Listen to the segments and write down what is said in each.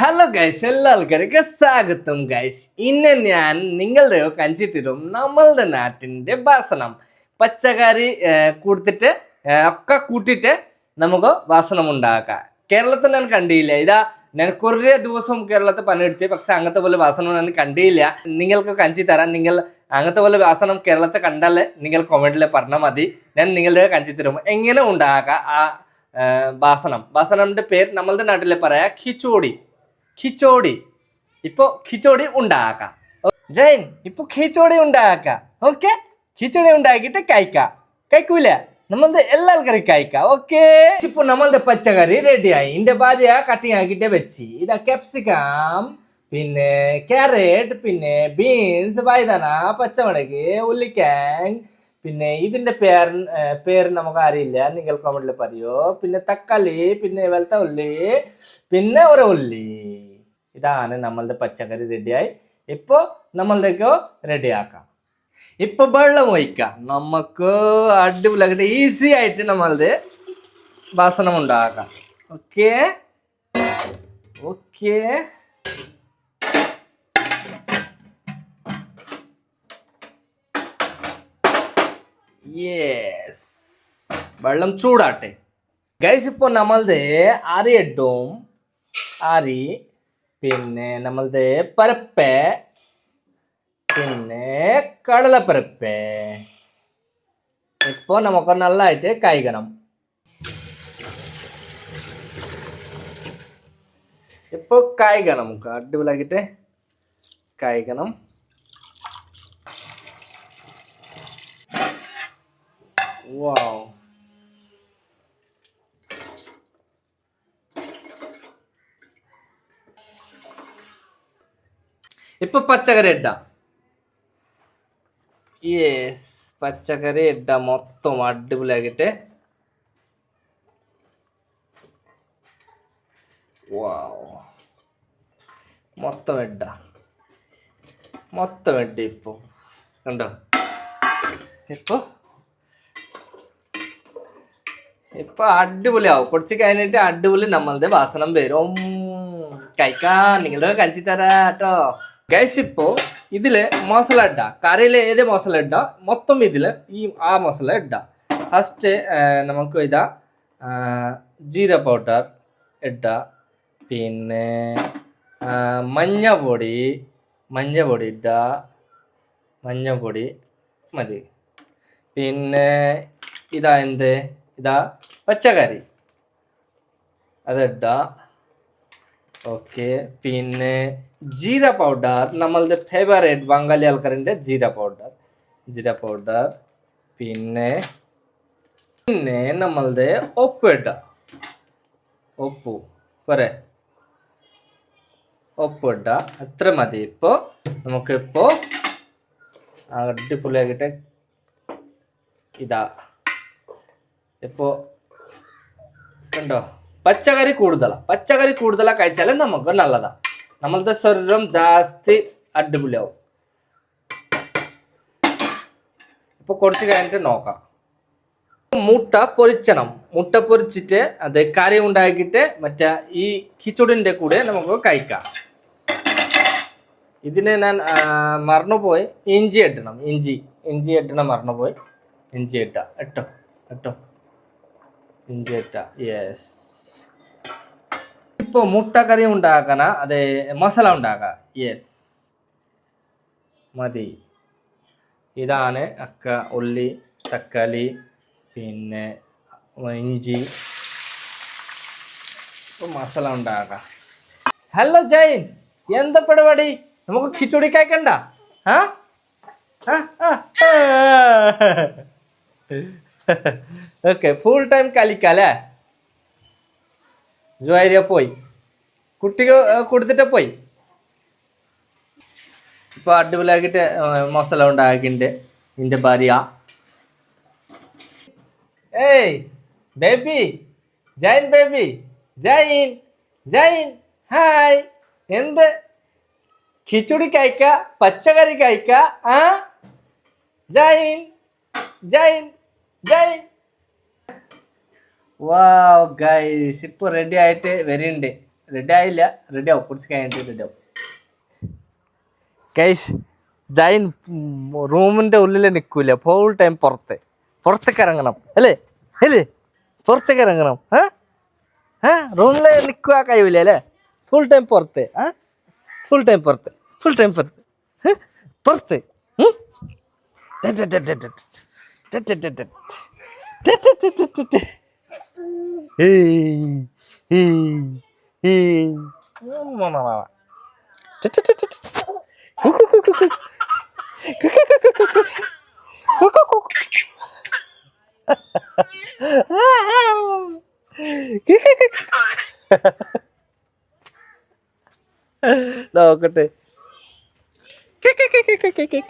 Hello guys എല്ലാ ആൾക്കാർക്ക് സ്വാഗതം ഗൈസ് ഇന്ന് ഞാൻ നിങ്ങളുടെ കഞ്ചി തരും നമ്മളുടെ നാട്ടിന്റെ ഭക്ഷണം പച്ചക്കറി കൊടുത്തിട്ട് ഒക്കെ കൂട്ടിയിട്ട് നമുക്ക് ഭക്ഷണം ഉണ്ടാക്കാം. കേരളത്തിൽ ഞാൻ കണ്ടില്ല. ഇതാ ഞാൻ കുറേ ദിവസം കേരളത്തിൽ പണിയെടുത്തി പക്ഷെ അങ്ങനത്തെ പോലെ ഭക്ഷണം ഞാൻ കണ്ടില്ല. നിങ്ങൾക്ക് കഞ്ചി തരാൻ നിങ്ങൾ അങ്ങനത്തെ പോലെ ഭക്ഷണം കേരളത്തിൽ കണ്ടാലേ നിങ്ങൾ കൊമന്റിൽ പറഞ്ഞാൽ മതി. ഞാൻ നിങ്ങളുടെ കഞ്ചി തരും എങ്ങനെ ഉണ്ടാക്കാം ആ ഭാസണം ഭക്ഷണം പേര് നമ്മളുടെ നാട്ടിലെ പറയാ ഖിച്ചോടി ഖിച്ചോടി ഇപ്പൊ ഖിച്ചോടി ഉണ്ടാക്കാം ജയൻ ജൈൻ ഇപ്പൊ ഖിച്ചോടി ഉണ്ടാക്കാം ഓക്കെ ഖിച്ചോടി ഉണ്ടാക്കിയിട്ട് കഴിക്കാം കഴിക്കൂല നമ്മളത് എല്ലാ ആൾക്കാരും കഴിക്കാം ഓക്കെ ഇപ്പൊ നമ്മളുടെ പച്ചക്കറി റെഡിയായി എന്റെ ഭാര്യ കട്ടിങ് ആക്കിയിട്ട് വെച്ച് ഇതാ ക്യാപ്സിക്കം പിന്നെ ക്യാരറ്റ് പിന്നെ ബീൻസ് വൈതന പച്ചമുളക് ഉള്ളിക്കാങ് പിന്നെ ഇതിന്റെ പേര് പേര് നമുക്ക് അറിയില്ല നിങ്ങൾ കമന്റിൽ പറയൂ പിന്നെ തക്കാളി പിന്നെ വെളുത്ത ഉള്ളി പിന്നെ ഒരു ഉള്ളി ഇതാണ് നമ്മളുടെ പച്ചക്കറി റെഡിയായി ഇപ്പൊ നമ്മളുടെക്കോ റെഡിയാക്കാം ഇപ്പൊ വെള്ളം ഒഴിക്കാം. നമുക്ക് അടിപൊളിയായിട്ട് ഈസി ആയിട്ട് നമ്മളത് ഭക്ഷണം ഉണ്ടാക്കാം. ഓക്കെ ഓക്കെ യെസ് വെള്ളം ചൂടാട്ടെ. ഗൈസ് ഇപ്പോൾ നമ്മളത് അരി ഇടും. അരി പിന്നെ നമ്മളത് പരപ്പ്. പിന്നെ കടലപ്പരപ്പ്. ഇപ്പോൾ നമുക്ക് നല്ലതായിട്ട് കഴിക്കണം ഇപ്പോൾ കായ്ക്കണം നമുക്ക് അടിപൊളിയാക്കിയിട്ട് കായ്ക്കണം വാവ് ഇപ്പൊ പച്ചക്കറി ഇട്ട യെസ് പച്ചക്കറി ഇട്ട മൊത്തം അടിപൊളിയാക്കിട്ട് മൊത്തം ഇട്ട മൊത്തം ഇട്ട ഇപ്പൊ. കണ്ടോ? ഇപ്പൊ. ഇപ്പൊ അടിപൊളിയാവും. കുറച്ച് കഴിഞ്ഞിട്ട് അടിപൊളി നമ്മളുടെ വാസനം വരും. കഴിക്കാൻ നിങ്ങളുടെ കഴിച്ചു ഗൈസ് മസാല ഇട്ട കറിയിൽ ഏത് മസാല ഇട്ട മൊത്തം ഇതിൽ ഈ ആ മസാല ഇട്ട ഫസ്റ്റ് നമുക്ക് ഇതാ ജീര പൗഡർ ഇട്ട പിന്നെ മഞ്ഞപ്പൊടി മഞ്ഞപ്പൊടി ഇട്ട മഞ്ഞപ്പൊടി മതി. പിന്നെ ഇതാ എന്ത്? ഇതാ പച്ചക്കറി. അതിട്ട ഓക്കെ പിന്നെ ജീര പൗഡർ നമ്മളുടെ ഫേവറേറ്റ് ബംഗാളി ആൾക്കാരിന്റെ ജീര പൗഡർ ജീര പൗഡർ പിന്നെ പിന്നെ നമ്മളുടെ ഉപ്പ് ഇട്ട ഉപ്പു ഇട്ട അത്ര മതി ഇപ്പോൾ നമുക്കിപ്പോൾ അടിപൊളിയാക്കിയിട്ട് ഇതാ. ഇപ്പോ കണ്ടോ? പച്ചക്കറി കൂടുതലാണ് പച്ചക്കറി കൂടുതലാണ് കഴിച്ചാലേ നമുക്ക് നല്ലതാ. നമ്മളത്തെ ശരീരം ജാസ്തി അടിപൊളിയാവും. ഇപ്പൊ കുറച്ച് കഴിഞ്ഞിട്ട് നോക്കാം. മുട്ട പൊരിച്ചണം. മുട്ട പൊരിച്ചിട്ട് അത് കറി ഉണ്ടാക്കിയിട്ട് മറ്റേ ഈ കിച്ചുടിന്റെ കൂടെ നമുക്ക് കഴിക്കാം. ഇതിന് ഞാൻ മറന്നുപോയി. ഇഞ്ചി ഇടണം. ഇഞ്ചി. ഇഞ്ചി ഇടണം മറന്നുപോയി. ഇഞ്ചി ഇട്ട. ഇട്ടോ. ഇട്ടോ. ഇഞ്ചി യെസ് ഇപ്പോൾ മുട്ട കറി ഉണ്ടാക്കണ അതെ മസാല ഉണ്ടാക്കാം. യെസ് മതി. ഇതാണ് അക്ക ഉള്ളി തക്കാളി പിന്നെ ഇഞ്ചി. മസാല ഉണ്ടാക്കാം. ഹലോ ജൈൻ എന്താ പരിപാടി? നമുക്ക് ഖിച്ചടി കഴിക്കണ്ട? ആ? ഓക്കെ ഫുൾ ടൈം കളിക്കാം അല്ലേ ജോയരിയ പോയി. കുട്ടിക്ക് കൊടുത്തിട്ട് പോയി? ഇപ്പൊ അടിപൊളിയാക്കിയിട്ട് മസാല ഉണ്ടാക്കിണ്ട് നിന്റെ ഭാര്യ. ഏയ് baby Jain baby Jain Jain hi. എന്ത്? ഖിച്ചുടി കഴിക്ക പച്ചക്കറി കഴിക്ക ആ? ജൈൻ ജൈൻ ജൈൻ വാവ് ഗൈസ് ഇപ്പൊ റെഡി ആയിട്ട് വരുന്നുണ്ട് റെഡി ആയില്ല. റെഡി ആവും. കുറച്ച് കഴിഞ്ഞിട്ട് റെഡി ആവും. ഗൈസ് ജൈൻ റൂമിന്റെ ഉള്ളിൽ നിൽക്കൂല ഫുൾ ടൈം പുറത്ത്. പുറത്തേക്ക് ഇറങ്ങണം. അല്ലേ? അല്ലേ? പുറത്തേക്ക് ഇറങ്ങണം. ആ? ആ? റൂമിൽ നിൽക്കുക കഴിവില്ല അല്ലേ? ഫുൾ ടൈം പുറത്ത്. ആ? ഫുൾ ടൈം പുറത്ത്. ഫുൾ ടൈം പുറത്ത്? പുറത്ത്. നോക്കട്ടെ കു, കു, കു, കു, കു, കു, കു.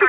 കു,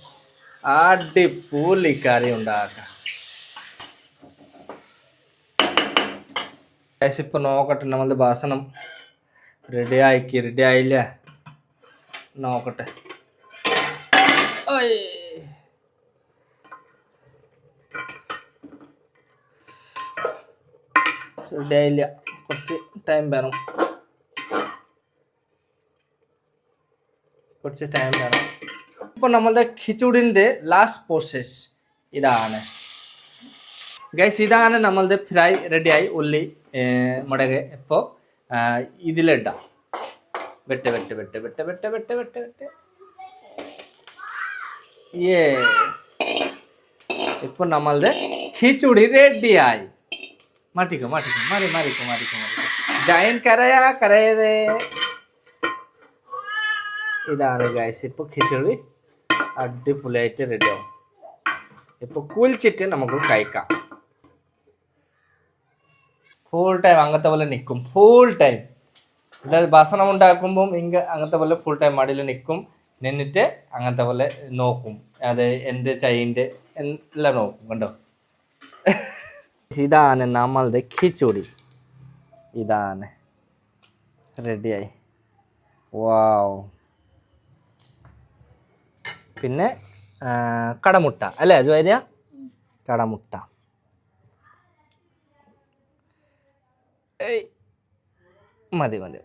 അടിപൊളി കറി ഉണ്ടാക്കാം. ഇപ്പൊ നോക്കട്ടെ നമ്മളുടെ ഭക്ഷണം റെഡി ആയിക്ക് റെഡി ആയില്ല? നോക്കട്ടെ. റെഡി ആയില്ല. കുറച്ച് ടൈം വേണം. കുറച്ച് ടൈം വേണം. ഇപ്പോൾ നമ്മളുടെ ഖിച്ചുടിന്റെ ലാസ്റ്റ് പ്രോസസ് ഇതാണ്. ഗൈസ് ഇതാണ് നമ്മളുടെ ഫ്രൈ റെഡിയായി ഉള്ളി മുടക്. ഇപ്പോൾ ഇതിലിടാം. വെട്ട് വെട്ട് വെട്ട് വെട്ട് വെട്ട് വെട്ട് വെട്ട് വെട്ട്. യെസ് ഇപ്പോൾ നമ്മളുടെ ഖിച്ചുടി റെഡിയായി മാറ്റിക്കോ മാറ്റിക്കോ മാറി മാറിക്കോ മാറിക്കോ മാറിക്കോ. ജയൻ കരയാ കരയതേ ഇതാണ് ഗൈസ് ഇപ്പോൾ ഖിച്ചടി അടിപൊളിയായിട്ട് റെഡിയാവും ഇപ്പോൾ കുളിച്ചിട്ട് നമുക്ക് കഴിക്കാം. ഫുൾ ടൈം അങ്ങനത്തെ പോലെ നിൽക്കും ഫുൾ ടൈം അതായത് ഭക്ഷണം ഉണ്ടാക്കുമ്പം ഇങ്ങ അങ്ങനത്തെ പോലെ ഫുൾ ടൈം മടിയിൽ നിൽക്കും നിന്നിട്ട് അങ്ങനത്തെ പോലെ നോക്കും. അത് എന്ത് ചൈന്റെ എല്ലാം നോക്കും കണ്ടോ? ഇതാണ് നമ്മളുടെ ഖിച്ചുടി ഇതാണ്. റെഡിയായി വാവ് പിന്നെ കടമുട്ട. അല്ലേ ജോര്യ കടമുട്ട. മതി മതി.